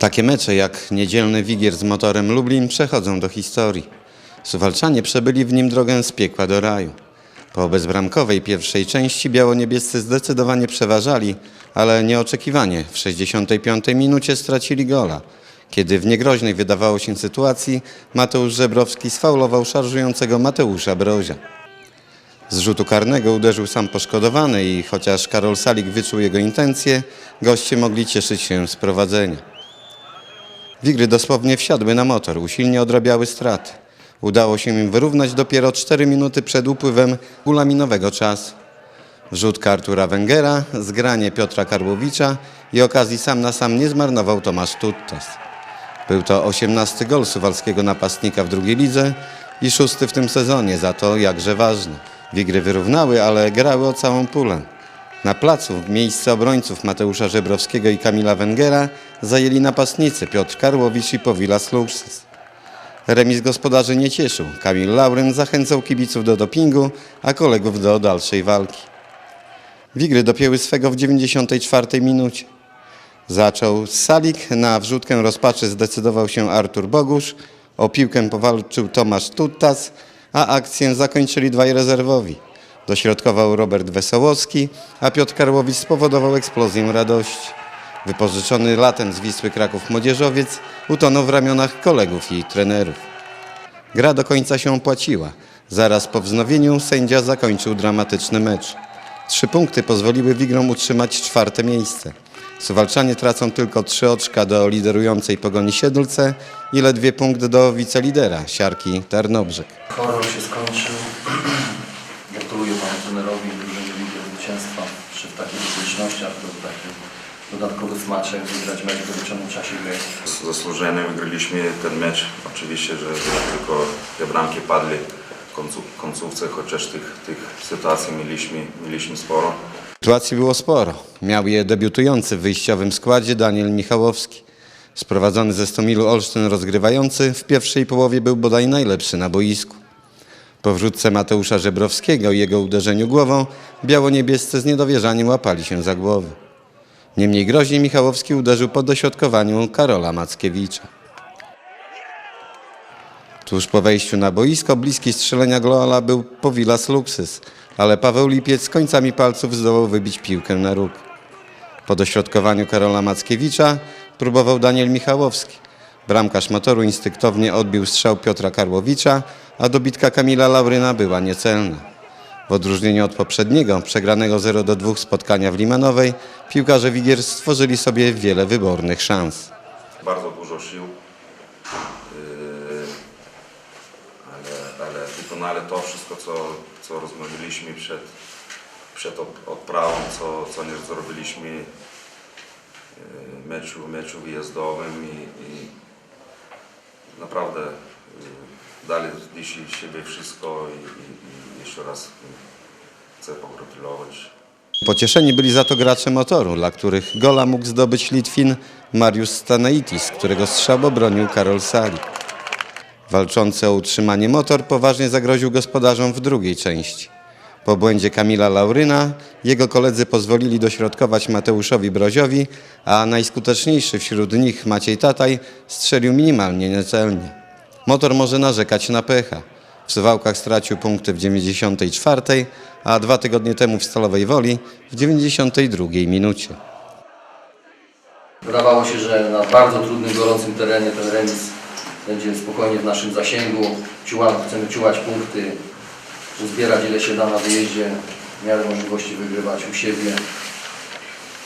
Takie mecze jak niedzielny Wigier z motorem Lublin przechodzą do historii. Suwalczanie przebyli w nim drogę z piekła do raju. Po bezbramkowej pierwszej części biało-niebiescy zdecydowanie przeważali, ale nieoczekiwanie w 65 minucie stracili gola. Kiedy w niegroźnej wydawało się sytuacji Mateusz Żebrowski sfaulował szarżującego Mateusza Brozia. Z rzutu karnego uderzył sam poszkodowany i chociaż Karol Salik wyczuł jego intencje, goście mogli cieszyć się z prowadzenia. Wigry dosłownie wsiadły na motor, usilnie odrabiały straty. Udało się im wyrównać dopiero 4 minuty przed upływem gulaminowego czasu. Wrzut Artura Węgera, zgranie Piotra Karłowicza i okazji sam na sam nie zmarnował Tomasz Tuttas. Był to 18 gol suwalskiego napastnika w drugiej lidze i szósty w tym sezonie, za to jakże ważny. Wigry wyrównały, ale grały o całą pulę. Na placu miejsce obrońców Mateusza Żebrowskiego i Kamila Węgera zajęli napastnicy Piotr Karłowicz i Powilas Luksus. Remis gospodarzy nie cieszył. Kamil Lauryn zachęcał kibiców do dopingu, a kolegów do dalszej walki. Wigry dopięły swego w 94 minucie. Zaczął Salik, na wrzutkę rozpaczy zdecydował się Artur Bogusz, o piłkę powalczył Tomasz Tuttas, a akcję zakończyli dwaj rezerwowi. Dośrodkował Robert Wesołowski, a Piotr Karłowicz spowodował eksplozję radości. Wypożyczony latem z Wisły Kraków młodzieżowiec utonął w ramionach kolegów i trenerów. Gra do końca się opłaciła. Zaraz po wznowieniu sędzia zakończył dramatyczny mecz. Trzy punkty pozwoliły Wigrom utrzymać czwarte miejsce. Suwalczanie tracą tylko trzy oczka do liderującej Pogoni Siedlce i ledwie punkt do wicelidera Siarki Tarnobrzeg. Horror się skończył. Trenerowi i drużynie Wigier zwycięstwa przy w takich okolicznościach, do takich dodatkowych smaczek, wygrać mecz w wyliczonym czasie gry. Zasłużenie wygraliśmy ten mecz. Oczywiście, że że tylko te bramki padły w końcu, końcówce, chociaż tych, tych sytuacji mieliśmy, mieliśmy sporo. Sytuacji było sporo. Miał je debiutujący w wyjściowym składzie Daniel Michałowski. Sprowadzony ze Stomilu Olsztyn rozgrywający w pierwszej połowie był bodaj najlepszy na boisku. Po wrzutce Mateusza Żebrowskiego i jego uderzeniu głową biało-niebiescy z niedowierzaniem łapali się za głowy. Niemniej groźnie Michałowski uderzył po dośrodkowaniu Karola Mackiewicza. Tuż po wejściu na boisko bliski strzelenia gola był Powilas Luksys, ale Paweł Lipiec końcami palców zdołał wybić piłkę na róg. Po dośrodkowaniu Karola Mackiewicza próbował Daniel Michałowski. Bramkarz motoru instynktownie odbił strzał Piotra Karłowicza, a dobitka Kamila Lauryna była niecelna. W odróżnieniu od poprzedniego, przegranego 0 do 2 spotkania w Limanowej, piłkarze Wigier stworzyli sobie wiele wybornych szans. Bardzo dużo sił, Yy, ale, ale wykonali to wszystko, co, co rozmawialiśmy przed, przed od- odprawą, co, co nie zrobiliśmy yy, meczu, meczu wyjazdowym i, i naprawdę yy, dali dzisiaj siebie wszystko i, i, i jeszcze raz chcę pogratulować. Pocieszeni byli za to gracze motoru, dla których gola mógł zdobyć Litwin Mariusz Stanaitis, którego strzał obronił Karol Salik. Walczący o utrzymanie motor poważnie zagroził gospodarzom w drugiej części. Po błędzie Kamila Lauryna jego koledzy pozwolili dośrodkować Mateuszowi Broziowi, a najskuteczniejszy wśród nich Maciej Tataj strzelił minimalnie niecelnie. Motor może narzekać na pecha. W Suwałkach stracił punkty w 94, a dwa tygodnie temu w Stalowej Woli w 92 minucie. Wydawało się, że na bardzo trudnym, gorącym terenie ten remis będzie spokojnie w naszym zasięgu. Ciła, chcemy ciułać punkty, uzbierać ile się da na wyjeździe, w miarę możliwości wygrywać u siebie.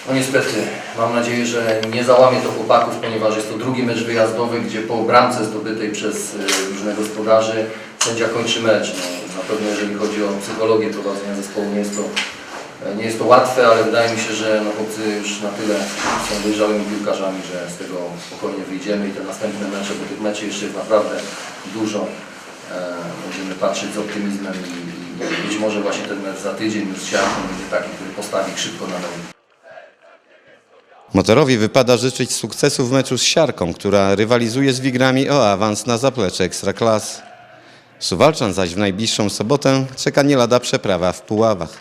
No niestety, mam nadzieję, że nie załamie to chłopaków, ponieważ jest to drugi mecz wyjazdowy, gdzie po bramce zdobytej przez y, drużynę gospodarzy sędzia kończy mecz. No, na pewno jeżeli chodzi o psychologię prowadzenia zespołu nie jest to Nie jest to łatwe, ale wydaje mi się, że no, chłopcy już na tyle są dojrzałymi piłkarzami, że z tego spokojnie wyjdziemy i te następne mecze, bo tych meczy jeszcze jest naprawdę dużo. E, będziemy patrzeć z optymizmem i, i być może właśnie ten mecz za tydzień już z będzie taki, który postawi szybko na nogi. Motorowi wypada życzyć sukcesu w meczu z Siarką, która rywalizuje z Wigrami o awans na zaplecze Ekstraklasy. Suwalczan zaś w najbliższą sobotę czeka nie lada przeprawa w Puławach.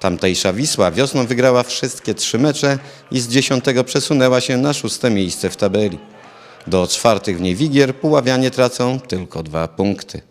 Tamtejsza Wisła wiosną wygrała wszystkie trzy mecze i z dziesiątego przesunęła się na szóste miejsce w tabeli. Do czwartych w niej Wigier Puławianie tracą tylko dwa punkty.